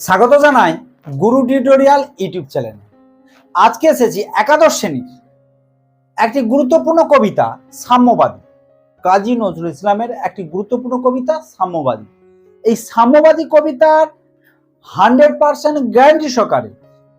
স্বাগত জানাই গুরু tutorial YouTube চ্যানেলে। আজকে এসেছি একাদশ শ্রেণির একটি গুরুত্বপূর্ণ কবিতা, সাম্যবাদী। কাজী নজরুল ইসলামের একটি গুরুত্বপূর্ণ কবিতা, সাম্যবাদী। এই সাম্যবাদী কবিতার হান্ড্রেড পার্সেন্ট গ্যারান্টি সহকারে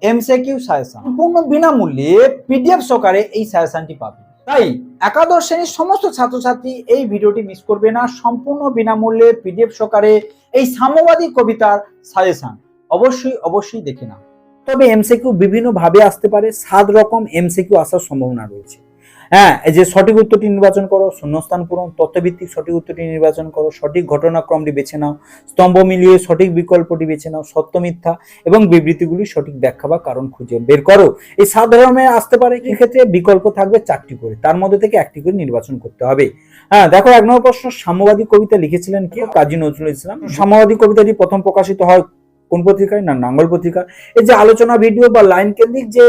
এমসিকিউ সাজেশন। সম্পূর্ণ বিনামূল্যে পিডিএফ সহকারে এই সাজেশনটি পাবে। তাই একাদশ শ্রেণির সমস্ত ছাত্রছাত্রী এই ভিডিওটি মিস করবে না। সম্পূর্ণ বিনামূল্যে পিডিএফ সহকারে এই সাম্যবাদী কবিতার সাজেশন। অবশ্যই অবশ্যই দেখে নাও। তবে এমসিকিউ বিভিন্ন ভাবে আসতে পারে, সাত রকম এমসিকিউ আসার সম্ভাবনা রয়েছে। হ্যাঁ যে সঠিক উত্তরটি নির্বাচন করো, শূন্যস্থান পূরণ, তথ্যভিত্তিক সঠিক উত্তরটি নির্বাচন করো, সঠিক ঘটনাক্রমটি বেছে নাও, স্তম্ভ মিলিয়ে সঠিক বিকল্পটি বেছে নাও, সত্য মিথ্যা এবং বিবৃতিগুলি সঠিক ব্যাখ্যা বা কারণ খুঁজে বের করো। এই সাত ধরনের আসতে পারে, এক্ষেত্রে বিকল্প থাকবে চারটি করে, তার মধ্যে থেকে একটি করে নির্বাচন করতে হবে। হ্যাঁ দেখো, এক নম্বর প্রশ্ন, সাম্যবাদী কবিতা লিখেছিলেন কে? কাজী নজরুল ইসলাম। সাম্যবাদী কবিতাটি প্রথম প্রকাশিত হয় কোন পত্রিকায় না নাঙ্গল পত্রিকা, এই যে আলোচনা ভিডিও বা লাইন কেন্দ্রিক যে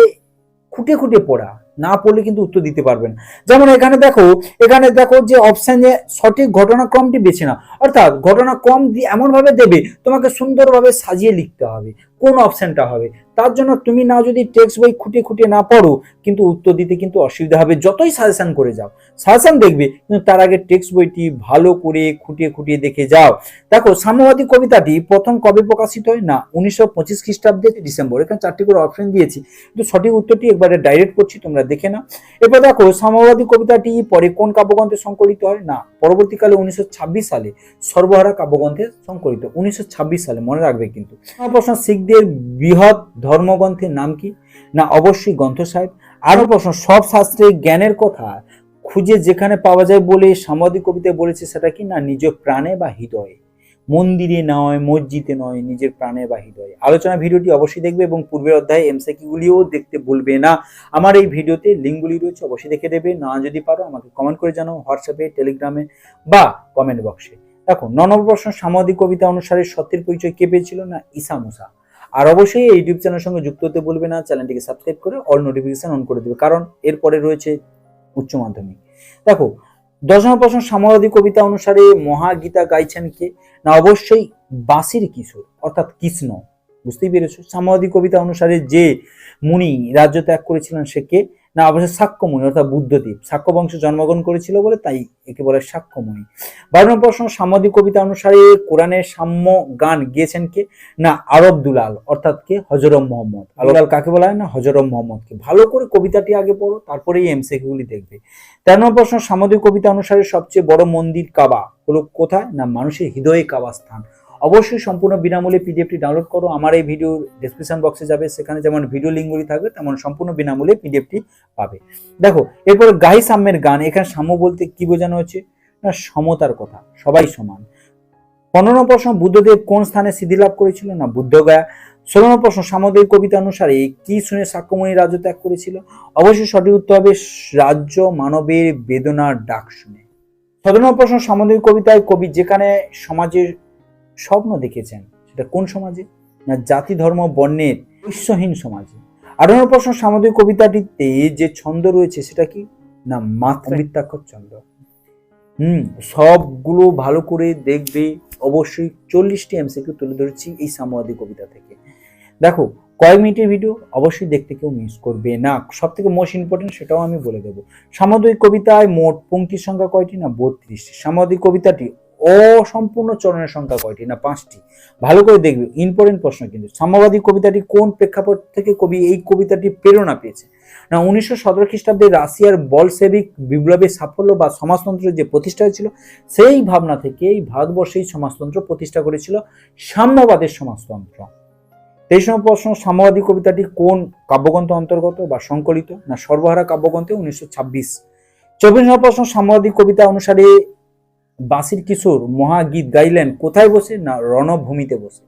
খুঁটে খুঁটে পড়া, না পড়লে কিন্তু উত্তর দিতে পারবেন যেমন এখানে দেখো এখানে দেখো যে অপশানে সঠিক ঘটনাক্রমটি বেছে না অর্থাৎ ঘটনাক্রম এমনভাবে দেবে, তোমাকে সুন্দরভাবে সাজিয়ে লিখতে হবে। কোন অপশনটা হবে? তার জন্য তুমি না যদি টেক্সট বই খুঁটে খুঁটে না পড়ো, কিন্তু উত্তর দিতে কিন্তু অসুবিধা হবে। যতই সাজেশন করে যাও সাজেশন দেখবে, কিন্তু তার আগে টেক্সট বইটি ভালো করে খুঁটিয়ে খুঁটিয়ে দেখে যাও। দেখো, সাম্যবাদী কবিতাটি প্রথম কবে প্রকাশিত হয়? না, উনিশশো পঁচিশ খ্রিস্টাব্দে ডিসেম্বর। এখানে চারটি করে অপশন দিয়েছি। কিন্তু সঠিক উত্তরটি একবারে ডাইরেক্ট করছি, তোমরা দেখে নাও। এরপর দেখো, সাম্যবাদী কবিতাটি পরে কোন কাব্যগ্রন্থে সংকলিত হয়? না, পরবর্তীকালে উনিশশো ছাব্বিশ সালে সর্বহারা কাব্যগ্রন্থে সংকলিত। উনিশশো ছাব্বিশ সালে, মনে রাখবে কিন্তু। প্রশ্ন প্রশ্ন শিখদের বৃহৎ ধর্মগ্রন্থের নাম কি? না, অবশ্যই গ্রন্থ সাহেব। আরও প্রশ্ন, সব শাস্ত্রে জ্ঞানের কথা খুঁজে যেখানে পাওয়া যায় বলে সাম্যবাদী কবিতায় বলেছে সেটা কি? না, নিজ প্রাণে বা হৃদয়ে। মন্দিরে নয়, মসজিদে নয়, নিজের প্রাণে বা হৃদয়ে। আলোচনা ভিডিওটি অবশ্যই দেখবে এবং পূর্বের অধ্যায়ে এমসিকিউগুলিও দেখতে ভুলবে না। আমার এই ভিডিওতে লিঙ্কগুলি রয়েছে, অবশ্যই দেখে দেবে। না যদি পারো, আমাকে কমেন্ট করে জানাও হোয়াটসঅ্যাপে টেলিগ্রামে বা কমেন্ট বক্সে দেখো, ন প্রশ্ন সামাজিক কবিতা অনুসারে সত্যের পরিচয় কে পেয়েছিল? না, ঈসা মুসা। আর অবশ্যই এই ইউটিউব চ্যানেলের সঙ্গে যুক্ত হতে বলবে না চ্যানেলটিকে সাবস্ক্রাইব করে অল নোটিফিকেশন অন করে দেবে, কারণ এরপরে রয়েছে উচ্চ মাধ্যমিক। দেখো দশ নম্বর প্রশ্ন সাম্যবাদী কবিতা অনুসারে মহাগীতা গাইছেন কে? না, অবশ্যই বাঁশির কিশোর, অর্থাৎ কৃষ্ণ। বুঝতেই পেরেছ? সাম্যবাদী কবিতা অনুসারে যে মুনি রাজ্য ত্যাগ করেছিলেন সে কে? না অবশ্যই সাক্ষ্যমুনি অর্থাৎ বুদ্ধদ্বীপ। সাক্ষ্য বংশে জন্মগ্রহণ করেছিল বলে তাই একে বলে সাক্ষ্যমুনি বারো নম্বর প্রশ্ন সাম্যবাদী কবিতা অনুসারে কোরআনের সাম্য গান গিয়েছেন কে? না, আরব দুলাল, অর্থাৎ কে? হজরম মোহাম্মদ। আলুলাল কাকে বলা হয়? না হজরম মোহাম্মদকে। ভালো করে কবিতাটি আগে পড়ো তারপরে এই এমসিকিউগুলি দেখবে। তেরো নম্বর প্রশ্ন সাম্যবাদী কবিতা অনুসারে সবচেয়ে বড় মন্দির কাবা হলো কোথায়? না, মানুষের হৃদয়ে কাবা স্থান। অবশ্যই সম্পূর্ণ বিনামূল্যে পিডিএফটি ডাউনলোড করো। আমার এই ভিডিও ডেসক্রিপশন বক্সে যাবে। সেখানে যেমন ভিডিও লিঙ্কগুলি থাকবে, তেমন সম্পূর্ণ বিনামূল্যে পিডিএফটি পাবে। দেখো, এরপর গাই সাম্যের গান। এখানে সাম্য বলতে কি বোঝানো হচ্ছে? না, সমতার কথা। সবাই সমান। পনেরো প্রশ্ন, বুদ্ধদেব কোন স্থানে সিদ্ধি লাভ করেছিল? না, বুদ্ধগয়া। ষোলো প্রশ্ন, সামুদ্রিক কবিতা অনুসারে কি শুনে সাক্ষ্যমণি রাজ্য ত্যাগ করেছিল? অবশ্যই সঠিক উত্তর হবে, রাজ্য মানবের বেদনার ডাক শুনে। সতেরো নম্বর প্রশ্ন, সামুদ্রিক কবিতায় কবি যেখানে সমাজের স্বপ্ন দেখেছেন সেটা কোন সমাজে? না জাতি ধর্ম বর্ণের ঐশ্বহীন সমাজে? নম্বর প্রশ্ন সামুদ্রিক কবিতাটিতে যে ছন্দ রয়েছে সেটা কি? না মাত্রা বৃত্তাক্ষর ছন্দ। হুম সবগুলো ভালো করে দেখবে অবশ্যই চল্লিশটি এমসিকিউ তুলে ধরেছি এই সাম্যবাদী কবিতা থেকে। দেখো কয়েক মিনিটের ভিডিও অবশ্যই দেখতে কেউ মিস করবে না। সব থেকে মোস্ট ইম্পর্টেন্ট সেটাও আমি বলে দেবো। সামুদ্রিক কবিতায় মোট পঙ্ক্তির সংখ্যা কয়টি? না বত্রিশটি। সামুদ্রিক কবিতাটি অসম্পূর্ণ চরণের সংখ্যা কয়টি? না, পাঁচটি। ভালো করে দেখবে ইম্পর্টেন্ট প্রশ্ন কিন্তু, সাম্যবাদী কবিতাটি কোন প্রেক্ষাপট থেকে কবি এই কবিতাটি প্রেরণা পেয়েছে? না, উনিশশো সতেরো খ্রিস্টাব্দে রাশিয়ার বলসেবিক বিপ্লবের সাফল্য বা সমাজতন্ত্রের যে প্রতিষ্ঠা হয়েছিল, সেই ভাবনা থেকে এই ভারতবর্ষেই সমাজতন্ত্র প্রতিষ্ঠা করেছিল সাম্যবাদের সমাজতন্ত্র। তেইশ নম্বর প্রশ্ন, সাম্যবাদী কবিতাটি কোন কাব্যগ্রন্থ অন্তর্গত বা সংকলিত? না, সর্বহারা কাব্যগ্রন্থে উনিশশো ছাব্বিশ। চব্বিশ প্রশ্ন, সাম্যবাদী কবিতা অনুসারে বাসির কিশোর মহাগীত গাইলেন কোথায় বসে না রণভূমিতে বসে?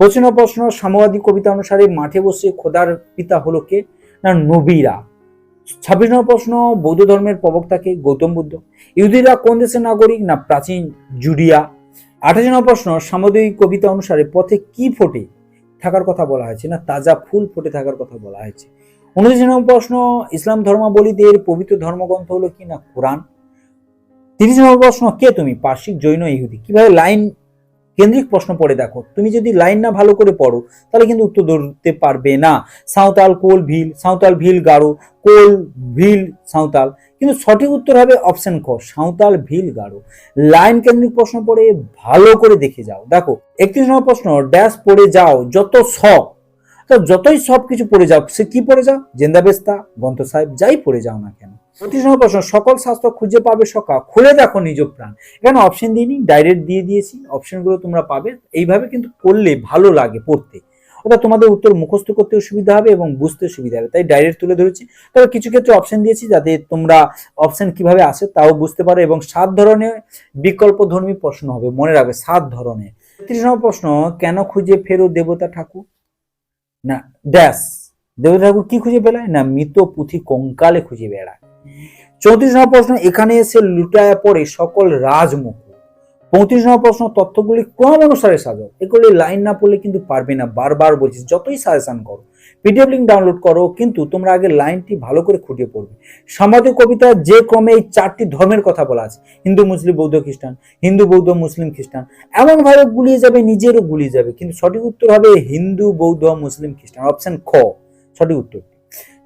নম্বর প্রশ্ন সাম্যবাদী কবিতা অনুসারে মাঠে বসে খোদার পিতা হলো কে? না নবীরা? ছাব্বিশ নম্বর প্রশ্ন, বৌদ্ধ ধর্মের প্রবক্তাকে গৌতম বুদ্ধ। ইহুদিরা কোন দেশের নাগরিক না প্রাচীন জুডিয়া? আঠাশ নম্বর প্রশ্ন সামুদ্রিক কবিতা অনুসারে পথে কি ফোটে থাকার কথা বলা হয়েছে? না তাজা ফুল ফোটে থাকার কথা বলা হয়েছে। উনত্রিশ নম্বর প্রশ্ন, ইসলাম ধর্মাবলীদের পবিত্র ধর্মগ্রন্থ হলো কি না কোরআন? তিরিশ নম্বর প্রশ্ন, কে তুমি? পার্শ্বিক, জৈন, ইহুদি। কীভাবে লাইন কেন্দ্রিক প্রশ্ন পড়ে দেখো? তুমি যদি লাইন না ভালো করে পড়ো, তাহলে কিন্তু উত্তর ধরতে পারবে না। সাঁওতাল, কোল, ভিল, সাঁওতাল, ভিল, গারো। কোল, ভিল, সাঁওতাল। কিন্তু সঠিক উত্তর হবে অপশন ক, সাঁওতাল, ভিল, গারো। লাইন কেন্দ্রিক প্রশ্ন পড়ে ভালো করে দেখে যাও। দেখো, একত্রিশ নম্বর প্রশ্ন, ড্যাশ পড়ে যাও, যত সব তো যতই সব কিছু পড়ে যাও, সে কি পড়ে যাও? জেন্দাবেস্তা গ্রন্থ সাহেব যাই পড়ে যাও না কেন। পঁচিশ নম্বর প্রশ্ন সকল শাস্ত্র খুঁজে পাবে সকা খুলে দেখো নিজ প্রাণ। এখানে অপশন দিইনি ডাইরেক্ট দিয়ে দিয়েছি। অপশনগুলো তোমরা পাবে। এইভাবে কিন্তু করলে ভালো লাগে পড়তে। অর্থাৎ তোমাদের উত্তর মুখস্থ করতেও সুবিধা হবে এবং বুঝতে সুবিধা হবে। তাই ডাইরেক্ট তুলে ধরেছি। তবে কিছু ক্ষেত্রে অপশন দিয়েছি যাতে তোমরা অপশন কীভাবে আসে তাও বুঝতে পারো এবং সাত ধরনের বিকল্প ধর্মী প্রশ্ন হবে। মনে রাখবে সাত ধরনের। নম্বর প্রশ্ন, কেন খুঁজে ফেরো দেবতা ঠাকুর? না ড্যাশ দেবতা ঠাকুর কি খুঁজে বেড়ায় না, মৃত পুঁথি কঙ্কালে খুঁজে বেড়ায়। চৌত্রিশ নম্বর প্রশ্ন, এখানে এসে লুটায় পড়ে সকল রাজমুখ। পঁয়ত্রিশ নম্বর প্রশ্ন, তথ্যগুলি ক্রম অনুসারে সাজাও। এগুলি লাইন না পড়লে কিন্তু পারবে না, বারবার বলছি, যতই সাজেশন করো। পিডিএফ লিঙ্ক ডাউনলোড করো, কিন্তু তোমরা আগে লাইনটি ভালো করে খুঁটিয়ে পড়বে। সমাধি কবিতা যে ক্রমে এই চারটি ধর্মের কথা বলা আছে। হিন্দু, মুসলিম, বৌদ্ধ, খ্রিস্টান। হিন্দু, বৌদ্ধ, মুসলিম, খ্রিস্টান। এমনভাবে গুলিয়ে যাবে, নিজেরও গুলিয়ে যাবে, কিন্তু সঠিক উত্তর হবে হিন্দু, বৌদ্ধ, মুসলিম, খ্রিস্টান। অপশন খ। সঠিক উত্তর।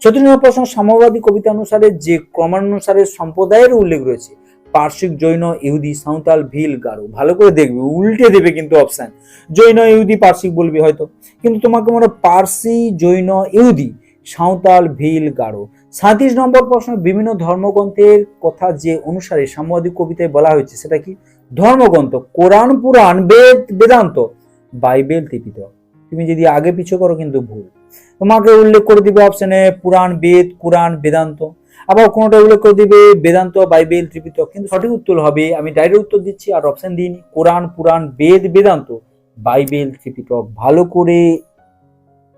চতুর্থ প্রশ্ন, সাম্যবাদী কবিতা অনুসারে যে ক্রমানুসারে সম্প্রদায়ের উল্লেখ রয়েছে, পার্শ্বিক জৈন, ইহুদি, সাঁওতাল, ভিল, গারো, ভালো করে দেখবে, উল্টে দেবে কিন্তু অপশন জৈন, ইহুদি, পার্শ্বিক বলবি হয়তো। কিন্তু তোমাকে মনে পার্সি, জৈন, ইহুদি, সাঁওতাল, ভিল, গারো। সাঁত্রিশ নম্বর প্রশ্ন, বিভিন্ন ধর্মগ্রন্থের কথা যে অনুসারে সাম্যবাদী কবিতায় বলা হয়েছে, সেটা কি? ধর্মগ্রন্থ, কোরআন, পুরাণ, বেদ, বেদান্ত, বাইবেল ত্রিপিত তুমি যদি আগে পিছু করো কিন্তু ভুল। তোমাকে উল্লেখ করে দিবে অপশনে পুরাণ, বেদ, কোরআন, বেদান্ত। আবার কোনোটা উল্লেখ করে দিবে বেদান্ত, বাইবেল ত্রিপিত কিন্তু সঠিক উত্তর হবে, আমি ডাইরেক্ট উত্তর দিচ্ছি আর অপশন দিইনি। কোরআন, পুরাণ, বেদ, বেদান্ত, বাইবেল ত্রিপিত ভালো করে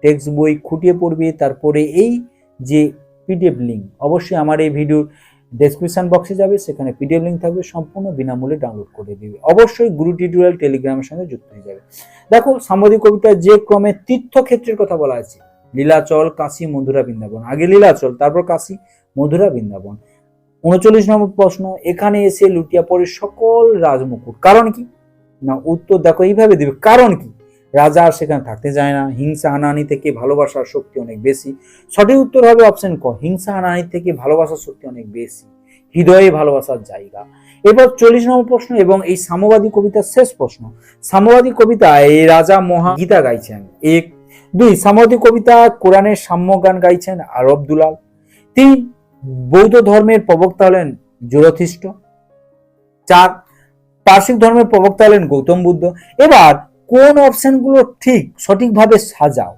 টেক্সট বই খুঁটিয়ে পড়বে, তারপরে এই যে পিডিএফ লিঙ্ক অবশ্যই আমার এই ভিডিওর ডেসক্রিপশন বক্সে যাবে, সেখানে পিডিএফ লিঙ্ক থাকবে, সম্পূর্ণ বিনামূল্যে ডাউনলোড করে দেবে। অবশ্যই গুরু টিউটোরিয়াল টেলিগ্রামের সঙ্গে যুক্ত হয়ে যাবে। দেখো সাম্বাদিক কবিতা যে ক্রমে তীর্থক্ষেত্রের কথা বলা আছে লীলাচল, কাশী, মধুরা বৃন্দাবন। আগে লীলাচল, তারপর কাশী, মধুরা বৃন্দাবন। উনচল্লিশ নম্বর প্রশ্ন, এখানে এসে লুটিয়া পড়ে সকল রাজমুকুট। কারণ কি? না, উত্তর দেখো, এইভাবে দিবে। কারণ কি? রাজা আর সেখানে থাকতে যায় না। হিংসা হানাহানি থেকে ভালোবাসার শক্তি অনেক বেশি। সঠিক উত্তর হবে অপশন ক। হিংসা হানাহানি থেকে ভালোবাসার শক্তি অনেক বেশি। হৃদয়ে ভালোবাসার জায়গা। এবার চল্লিশ নম্বর প্রশ্ন এবং এই সাম্যবাদী কবিতার শেষ প্রশ্ন। সাম্যবাদী কবিতায় এই রাজা মহা গীতা গাইছেন। এক দুই সাম্যবাদী কবিতা কোরআনের সাম্য গান গাইছেন আরব দুলাল তিন, বৌদ্ধ ধর্মের প্রবক্তা হলেন জোরথিষ্ট চার পার্শ্বিক ধর্মের প্রবক্তা হলেন গৌতম বুদ্ধ। এবার কোন অপশনগুলো ঠিক সঠিকভাবে সাজাও?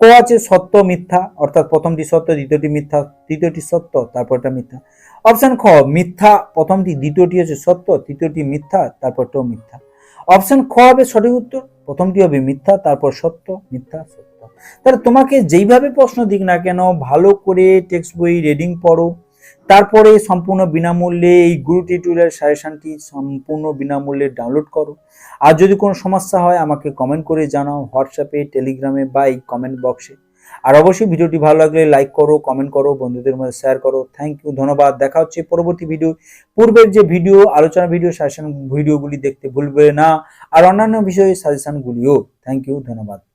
ক আছে সত্য, মিথ্যা, অর্থাৎ প্রথমটি সত্য, দ্বিতীয়টি মিথ্যা, তৃতীয়টি সত্য, তারপরটা মিথ্যা। অপশন খ, মিথ্যা, প্রথমটি, দ্বিতীয়টি হচ্ছে সত্য, তৃতীয়টি মিথ্যা, তারপরটাও মিথ্যা। অপশন খ হবে সঠিক উত্তর, প্রথমটি হবে মিথ্যা, তারপর সত্য, মিথ্যা, সত্য। তাহলে তোমাকে যেইভাবে প্রশ্ন দিক না কেন, ভালো করে টেক্সট বই রিডিং পড়ো। তারপরে সম্পূর্ণ বিনামূল্যে এই গুরু টিউটোরিয়াল সাজেশনটি সম্পূর্ণ বিনামূল্যে ডাউনলোড করো। আর যদি কোনো সমস্যা হয়, আমাকে কমেন্ট করে জানাও হোয়াটসঅ্যাপে টেলিগ্রামে বা এই কমেন্ট বক্সে আর অবশ্যই ভিডিওটি ভালো লাগলে লাইক করো কমেন্ট করো, বন্ধুদের মধ্যে শেয়ার করো। থ্যাংক ইউ ধন্যবাদ। দেখা হচ্ছে পরবর্তী ভিডিও পূর্বের যে ভিডিও আলোচনা ভিডিও সাজেশন ভিডিওগুলি দেখতে ভুলবে না। আর অন্যান্য বিষয়ে সাজেশনগুলিও থ্যাংক ইউ ধন্যবাদ।